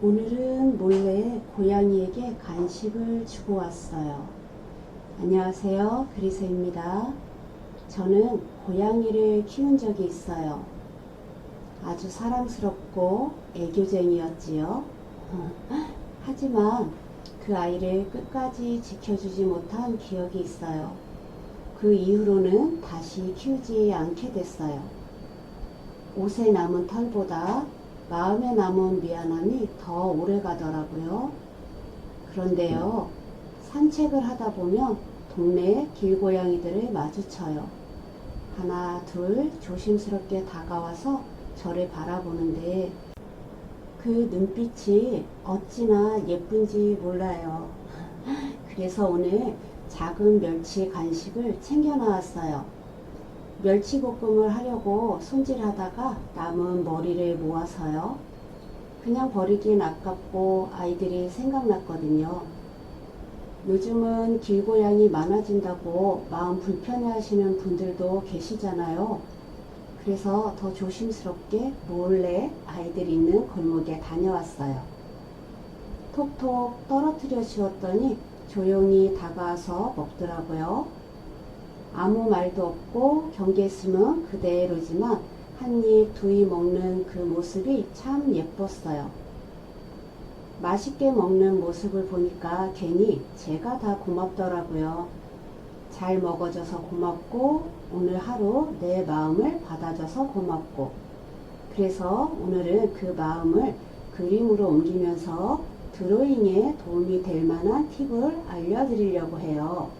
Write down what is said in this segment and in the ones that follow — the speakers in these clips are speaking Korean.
오늘은 몰래 고양이에게 간식을 주고 왔어요. 안녕하세요. 그리세입니다. 저는 고양이를 키운 적이 있어요. 아주 사랑스럽고 애교쟁이였지요. 하지만 그 아이를 끝까지 지켜주지 못한 기억이 있어요. 그 이후로는 다시 키우지 않게 됐어요. 옷에 남은 털보다 마음에 남은 미안함이 더 오래 가더라고요. 그런데요, 산책을 하다 보면 동네 길고양이들을 마주쳐요. 하나, 둘 조심스럽게 다가와서 저를 바라보는데 그 눈빛이 어찌나 예쁜지 몰라요. 그래서 오늘 작은 멸치 간식을 챙겨 나왔어요. 멸치볶음을 하려고 손질하다가 남은 머리를 모아서요. 그냥 버리긴 아깝고 아이들이 생각났거든요. 요즘은 길고양이 많아진다고 마음 불편해 하시는 분들도 계시잖아요. 그래서 더 조심스럽게 몰래 아이들 있는 골목에 다녀왔어요. 톡톡 떨어뜨려 주었더니 조용히 다가와서 먹더라고요. 아무 말도 없고 경계심은 그대로지만 한 입, 두 입 먹는 그 모습이 참 예뻤어요. 맛있게 먹는 모습을 보니까 괜히 제가 다 고맙더라고요. 잘 먹어줘서 고맙고, 오늘 하루 내 마음을 받아줘서 고맙고, 그래서 오늘은 그 마음을 그림으로 옮기면서 드로잉에 도움이 될 만한 팁을 알려드리려고 해요.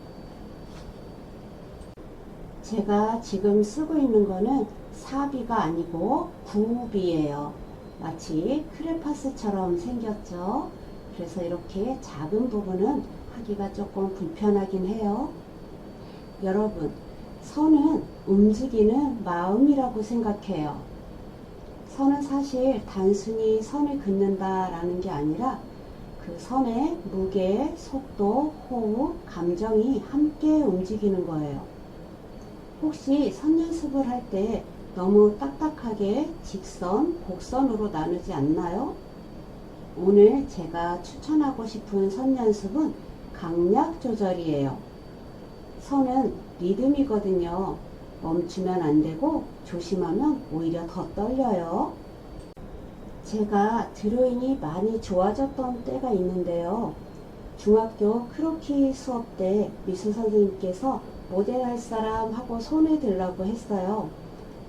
제가 지금 쓰고 있는 거는 사비가 아니고 구비예요. 마치 크레파스처럼 생겼죠. 그래서 이렇게 작은 부분은 하기가 조금 불편하긴 해요. 여러분, 선은 움직이는 마음이라고 생각해요. 선은 사실 단순히 선을 긋는다라는 게 아니라 그 선의 무게, 속도, 호흡, 감정이 함께 움직이는 거예요. 혹시 선 연습을 할 때 너무 딱딱하게 직선, 곡선으로 나누지 않나요? 오늘 제가 추천하고 싶은 선 연습은 강약 조절이에요. 선은 리듬이거든요. 멈추면 안 되고 조심하면 오히려 더 떨려요. 제가 드로잉이 많이 좋아졌던 때가 있는데요. 중학교 크로키 수업 때 미술 선생님께서 모델 할 사람 하고 손을 들라고 했어요.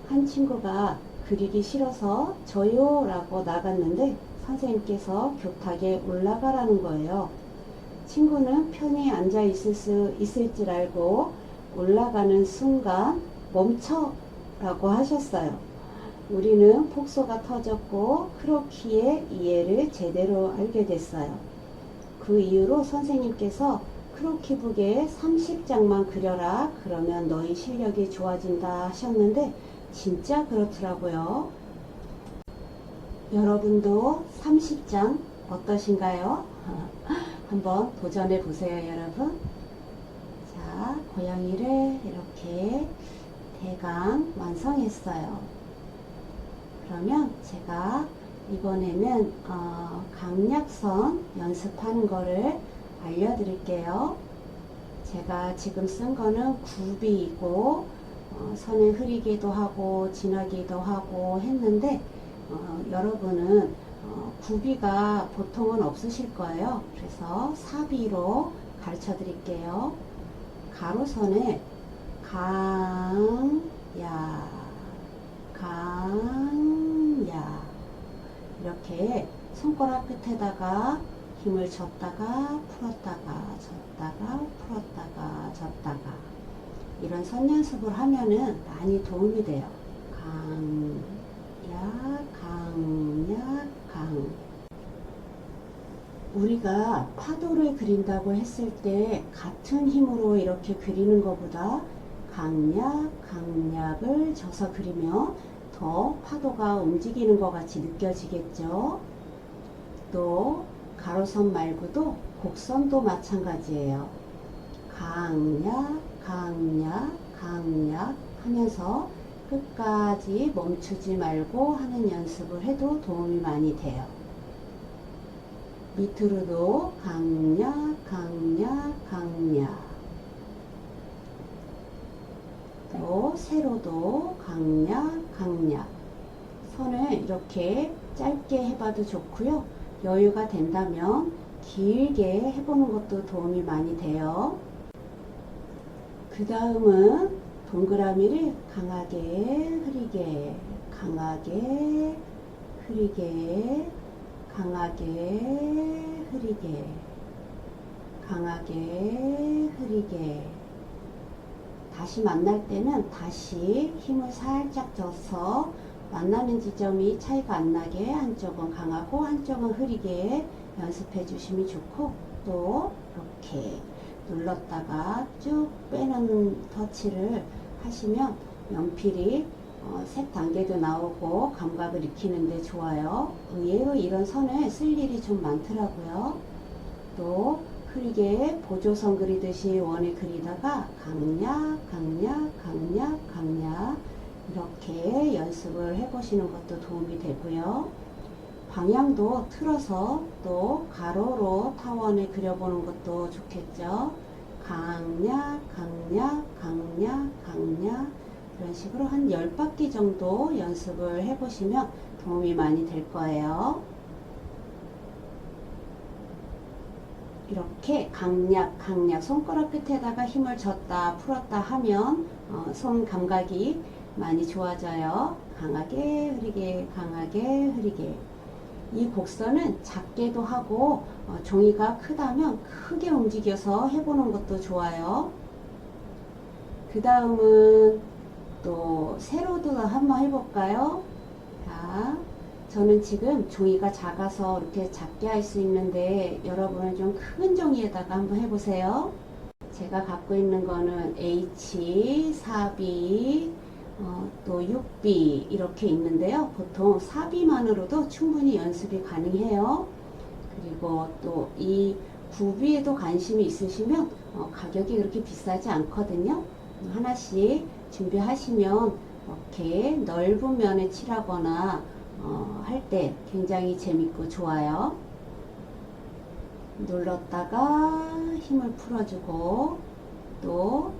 한 친구가 그리기 싫어서 저요 라고 나갔는데 선생님께서 교탁에 올라가라는 거예요. 친구는 편히 앉아 있을 수 있을 줄 알고 올라가는 순간 멈춰 라고 하셨어요. 우리는 폭소가 터졌고 크로키의 이해를 제대로 알게 됐어요. 그 이후로 선생님께서 크로키북에 30장만 그려라. 그러면 너희 실력이 좋아진다 하셨는데 진짜 그렇더라고요. 여러분도 30장 어떠신가요? 한번 도전해 보세요, 여러분. 자, 고양이를 이렇게 대강 완성했어요. 그러면 제가 이번에는 어, 강약선 연습하는 거를 알려드릴게요. 제가 지금 쓴 거는 굽이고 어, 선을 흐리기도 하고 진하기도 하고 했는데 어, 여러분은 어, 굽이가 보통은 없으실 거예요. 그래서 사비로 가르쳐 드릴게요. 가로선에 강야 강야 이렇게 손가락 끝에다가 힘을 줬다가 풀었다가 줬다가 풀었다가 줬다가 이런 선 연습을 하면은 많이 도움이 돼요. 강야 강야 강 우리가 파도를 그린다고 했을 때 같은 힘으로 이렇게 그리는 것보다 강약 강약을 져서 그리면 더 파도가 움직이는 것 같이 느껴지겠죠. 또 가로선 말고도 곡선도 마찬가지예요. 강약, 강약, 강약 하면서 끝까지 멈추지 말고 하는 연습을 해도 도움이 많이 돼요. 밑으로도 강약, 강약, 강약. 또 세로도 강약, 강약. 선을 이렇게 짧게 해봐도 좋고요. 여유가 된다면 길게 해보는 것도 도움이 많이 돼요. 그 다음은 동그라미를 강하게 흐리게, 강하게 흐리게, 강하게 흐리게, 강하게 흐리게. 다시 만날 때는 다시 힘을 살짝 줘서 만나는 지점이 차이가 안 나게 한쪽은 강하고 한쪽은 흐리게 연습해 주시면 좋고 또 이렇게 눌렀다가 쭉 빼는 터치를 하시면 연필이 어, 색 단계도 나오고 감각을 익히는데 좋아요. 의외로 이런 선을 쓸 일이 좀 많더라고요. 또 흐리게 보조선 그리듯이 원에 그리다가 강약, 강약, 강약, 강약 이렇게 연습을 해보시는 것도 도움이 되고요. 방향도 틀어서 또 가로로 타원을 그려보는 것도 좋겠죠. 강약, 강약, 강약, 강약 이런 식으로 한 10바퀴 정도 연습을 해보시면 도움이 많이 될 거예요. 이렇게 강약, 강약, 손가락 끝에다가 힘을 줬다, 풀었다 하면 어, 손 감각이 많이 좋아져요. 강하게 흐리게, 강하게 흐리게. 이 곡선은 작게도 하고 어, 종이가 크다면 크게 움직여서 해보는 것도 좋아요. 그 다음은 또 세로도 한번 해볼까요? 자, 저는 지금 종이가 작아서 이렇게 작게 할 수 있는데 여러분은 좀 큰 종이에다가 한번 해보세요. 제가 갖고 있는 거는 H, 4B, 어, 또 6B 이렇게 있는데요. 보통 4B만으로도 충분히 연습이 가능해요. 그리고 또 이 9B에도 관심이 있으시면 어, 가격이 그렇게 비싸지 않거든요. 하나씩 준비하시면 이렇게 넓은 면에 칠하거나 어, 할 때 굉장히 재밌고 좋아요. 눌렀다가 힘을 풀어주고 또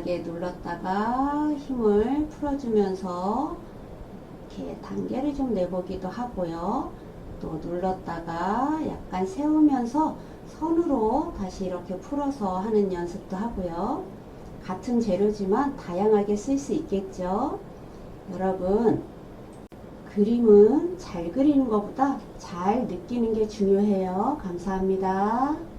강하게 눌렀다가 힘을 풀어주면서 이렇게 단계를 좀 내보기도 하고요. 또 눌렀다가 약간 세우면서 선으로 다시 이렇게 풀어서 하는 연습도 하고요. 같은 재료지만 다양하게 쓸 수 있겠죠. 여러분, 그림은 잘 그리는 것보다 잘 느끼는 게 중요해요. 감사합니다.